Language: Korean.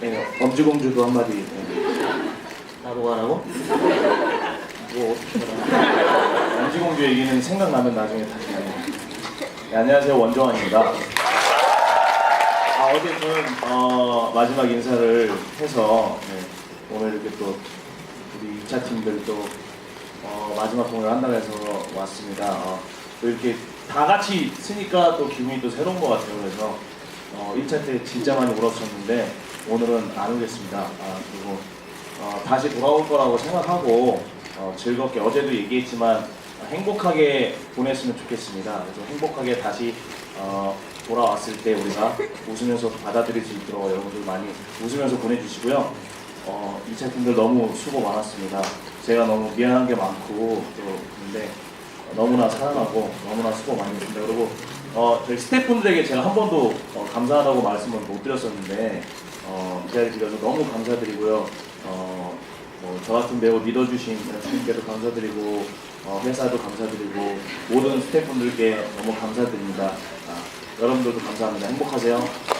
네, 엄지공주도 한마디. 네. 나도 가라고? 뭐 어떻게 가라? 엄지공주 얘기는 생각나면 나중에 다시 네, 안녕하세요 원정환입니다. 아, 어제 저는 어, 마지막 인사를 해서 네, 오늘 이렇게 또 우리 2차 팀들 또 어, 마지막 공연을 한다고 해서 왔습니다. 어, 또 이렇게 다 같이 쓰니까 또 기분이 또 새로운 것 같아요. 그래서 어, 1차 때 진짜 많이 울었었는데 오늘은 안 울겠습니다. 아, 그리고 어, 다시 돌아올 거라고 생각하고 어, 즐겁게 어제도 얘기했지만 행복하게 보냈으면 좋겠습니다. 그래서 행복하게 다시 어, 돌아왔을 때 우리가 웃으면서 받아들일 수 있도록 여러분들 많이 웃으면서 보내주시고요. 어, 2차 팀들 너무 수고 많았습니다. 제가 너무 미안한 게 많고 또 근데 너무나 사랑하고 너무나 수고 많이 했습니다. 그리고 어, 저희 스태프분들에게 제가 한 번도 어, 감사하다고 말씀을 못 드렸었는데 어, 이 자리에 드려서 너무 감사드리고요. 어, 뭐, 저 같은 배우 믿어주신 주님께도 감사드리고 어, 회사도 감사드리고 모든 스태프분들께 너무 감사드립니다. 아, 여러분들도 감사합니다. 행복하세요.